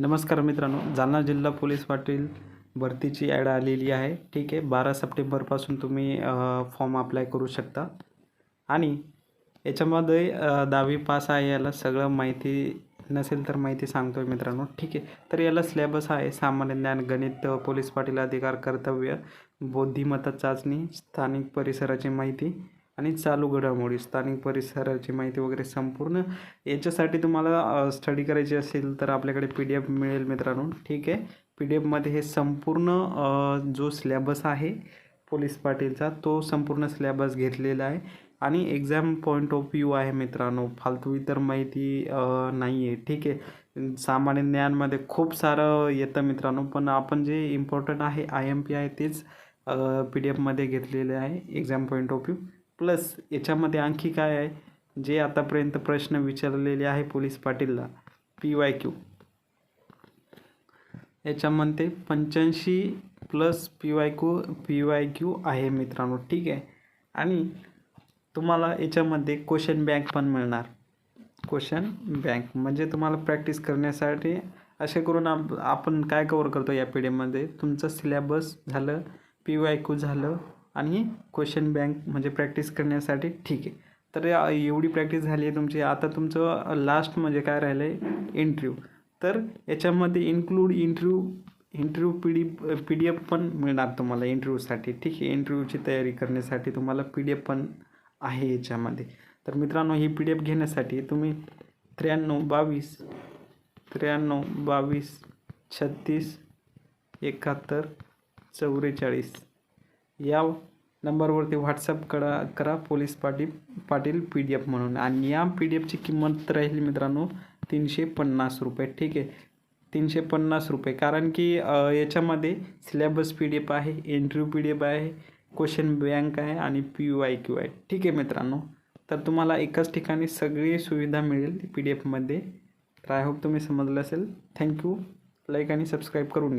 नमस्कार मित्रांनो जालना जिल्हा पोलीस पाटील भरतीची ॲड आलेली आहे. ठीक आहे बारा सप्टेंबरपासून तुम्ही फॉर्म अप्लाय करू शकता. आणि याच्यामध्ये दहावी पास आहे याला सगळं माहिती नसेल तर माहिती सांगतो आहे मित्रांनो. ठीक आहे तर याला सिलेबस आहे सामान्य ज्ञान गणित पोलीस पाटील अधिकार कर्तव्य बुद्धिमत्ता चाचणी स्थानिक परिसराची माहिती आणि चालू घडामोडी स्थानिक परिसराची माहिती वगैरे संपूर्ण याच्यासाठी तुम्हाला स्टडी करायची असेल तर आपल्याकडे पी डी एफ मिळेल मित्रांनो. ठीक आहे? पी डी एफमध्ये हे संपूर्ण जो सिलॅबस आहे पोलीस पाटीलचा तो संपूर्ण सिलॅबस घेतलेला आहे. आणि एक्झाम पॉईंट ऑफ व्ह्यू आहे मित्रांनो. फालतू इतर माहिती नाही आहे ठीक आहे? सामान्य ज्ञानमध्ये खूप सारं येतं मित्रांनो. पण आपण जे इम्पॉर्टंट आहे आय एम पी आहे तेच पी डी एफमध्ये घेतलेले आहे exam point of view plus याच्यामध्ये आणखी काय आहे? जे आतापर्यंत प्रश्न विचारलेले आहे पोलीस पाटीलला पी वाय क्यू याच्यामध्ये पंच्याऐंशी plus P Y Q P Y Q आहे मित्रांनो ठीक आहे. आणि तुम्हाला याच्यामध्ये क्वेश्चन बँक पण मिळणार. क्वेश्चन बँक म्हणजे तुम्हाला प्रॅक्टिस करण्यासाठी असे करून आप आपण काय कवर करतो या पिढीमध्ये? तुमचं सिलेबस झालं पी वाय क्यू झालं आणि क्वेश्चन बँक म्हणजे प्रॅक्टिस करण्यासाठी ठीक आहे. तर या- एवढी प्रॅक्टिस झाली आहे तुमची. आता तुमचं लास्ट म्हणजे काय राहिलं आहे इंटरव्ह्यू तर याच्यामध्ये include interview interview P D P D F पण मिळणार तुम्हाला इंटरव्ह्यूसाठी ठीक आहे इंटरव्ह्यूची तयारी करण्यासाठी तुम्हाला पी डी एफ पण आहे याच्यामध्ये. तर मित्रांनो ही पी डी एफ घेण्यासाठी तुम्ही त्र्याण्णव बावीस त्र्याण्णव बावीस छत्तीस एकाहत्तर चौवेचाळीस या नंबरवरती व्हॉट्सअप करा करा police Patil Patil P D F म्हणून. आणि या पी डी एफची किंमत राहील मित्रांनो तीनशे पन्नास रुपये. ठीक आहे? तीनशे पन्नास रुपये. कारण की याच्यामध्ये सिलेबस पी डी एफ आहे एंट्री पी डी एफ आहे क्वेश्चन बँक आहे आणि पी यू वाय क्यू आहे. ठीक आहे मित्रांनो? तर तुम्हाला एकाच ठिकाणी सगळी सुविधा मिळेल पी डी एफमध्ये तर आय होप तुम्ही समजलं असेल. थँक्यू लाईक आणि सबस्क्राईब करून घ्या.